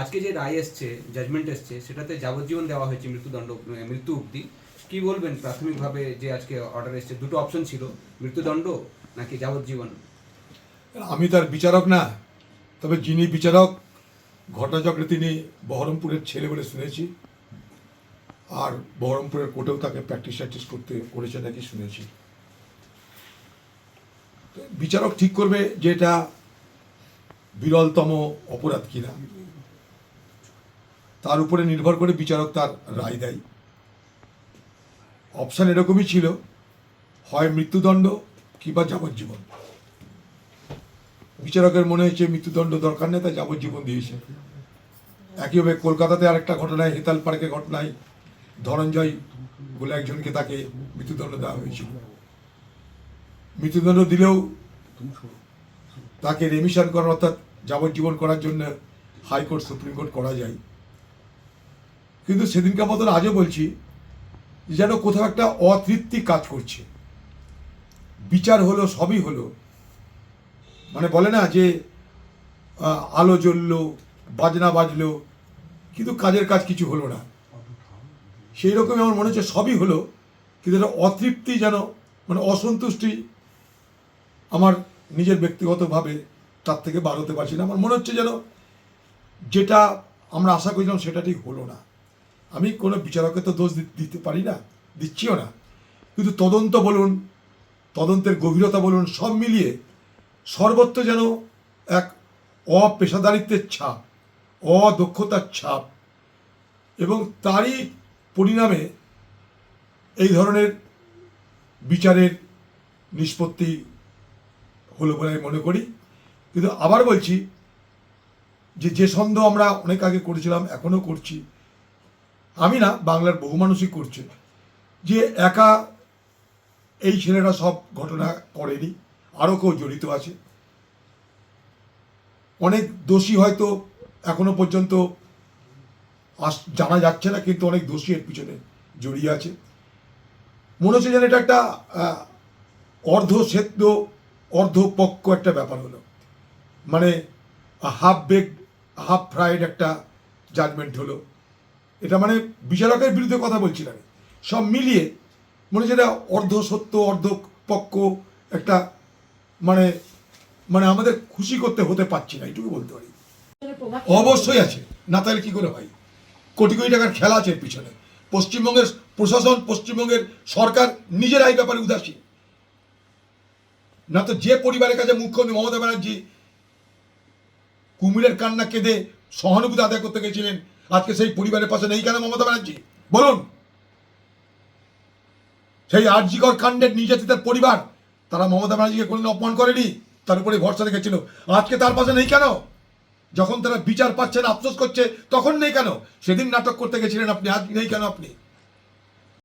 আজকে যে রায় এসছে জাজমেন্ট এসছে, সেটাতে যাবজ্জীবন দেওয়া হয়েছে মৃত্যুদণ্ড মৃত্যু অবধি। কি বলবেন প্রাথমিকভাবে যে আজকে অর্ডার এসছে? দুটো অপশন ছিল, মৃত্যুদণ্ড নাকি যাবজ্জীবন? আমি তার বিচারক না, তবে যিনি বিচারক, ঘটনাচক্রে তিনি বহরমপুরের ছেলে বলে শুনেছি, আর বহরমপুরের কোর্টেও তাকে প্র্যাকটিস ট্যাকটিস করতে, করেছে নাকি শুনেছি। বিচারক ঠিক করবে যে এটা বিরলতম অপরাধ কিনা। তার উপরে নির্ভর করে বিচারক তার রায় দেয়। অপশান এরকমই ছিল, হয় মৃত্যুদণ্ড কিংবা যাবজ্জীবন। বিচারকের মনে হয়েছে মৃত্যুদণ্ড দরকার নেই, তাই যাবজ্জীবন দিয়েছে। একইভাবে কলকাতাতে আরেকটা ঘটনায়, হেতাল পার্কের ঘটনায় ধনঞ্জয় বলে একজনকে তাকে মৃত্যুদণ্ড দেওয়া হয়েছিল। মৃত্যুদণ্ড দিলেও তাকে রেমিশন করার অর্থাৎ যাবজ্জীবন করার জন্য হাইকোর্ট, সুপ্রিম কোর্ট করা যায়। কিন্তু সেদিনকার মতন আজও বলছি যেন কোথাও একটা অতৃপ্তি কাজ করছে। বিচার হলো, সবই হলো। মানে বলে না যে আলো জ্বললো, বাজনা বাজলো, কিন্তু কাজের কাজ কিছু হলো না। সেই রকমই আমার মনে হচ্ছে সবই হলো, কিন্তু এটা অতৃপ্তি যেন মানে অসন্তুষ্টি আমার নিজের ব্যক্তিগতভাবে তার থেকে বার হতে পারছি না। আমার মনে হচ্ছে যেন যেটা আমরা আশা করেছিলাম সেটা ঠিক হলো না। আমি কোনো বিচারককে তো দোষ দিতে পারি না, দিচ্ছিও না। কিন্তু তদন্ত বলুন, তদন্তের গভীরতা বলুন, সব মিলিয়ে সর্বত্র যেন এক অপেশাদারিত্বের ছাপ, অদক্ষতার ছাপ। এবং তারই পরিণামে এই ধরনের বিচারের নিষ্পত্তি হলো বলে আমি মনে করি। কিন্তু আবার বলছি যে যে সন্দেহ আমরা অনেক আগে করেছিলাম, এখনও করছি। আমি না বাংলার বহু মানুষই করছে, যে একা এই ছেলেরা সব ঘটনা করেনি আরও কেউ জড়িত আছে। অনেক দোষী হয়তো এখনও পর্যন্ত আস, জানা যাচ্ছে না, কিন্তু অনেক দোষী এর পিছনে জড়িয়ে আছে। মনে হচ্ছে যেন এটা একটা অর্ধ সেদ্ধ অর্ধপক্ষ একটা ব্যাপার হলো। মানে হাফ বেক হাফ ফ্রাইড একটা জাজমেন্ট হলো। এটা মানে বিচারকের বিরুদ্ধে কথা বলছি আমি। সব মিলিয়ে মনে এটা অর্ধ সত্য, অর্ধ পক্ষ একটা মানে মানে আমাদের খুশি করতে হতে পারছি না, এইটুকু বলতে পারি। অবশ্যই আছে। না তাহলে কি করে হয়? কোটি কোটি টাকার খেলা আছে পিছনে। পশ্চিমবঙ্গের প্রশাসন, পশ্চিমবঙ্গের সরকার নিজেরা এই ব্যাপারে উদাসীন না তো যে পরিবারের কাছে মুখ্যমন্ত্রী মমতা ব্যানার্জি কুমিরের কান্না কেঁদে সহানুভূতি আদায় করতে গেছিলেন আজকে সেই পরিবারের পাশে নেই কেন মমতা ব্যানার্জি? বলুন। সেই আর্যিকর কাণ্ডের নির্যাতিতার পরিবার, তারা মমতা ব্যানার্জিকে কোনোদিন অপমান করেনি? তার উপরে ভরসা রেখেছিল। আজকে তার পাশে নেই কেন? যখন তারা বিচার পাচ্ছেন আফসোস করছে, তখন নেই কেন? সেদিন নাটক করতে গেছিলেন আপনি, আজ নেই কেন আপনি?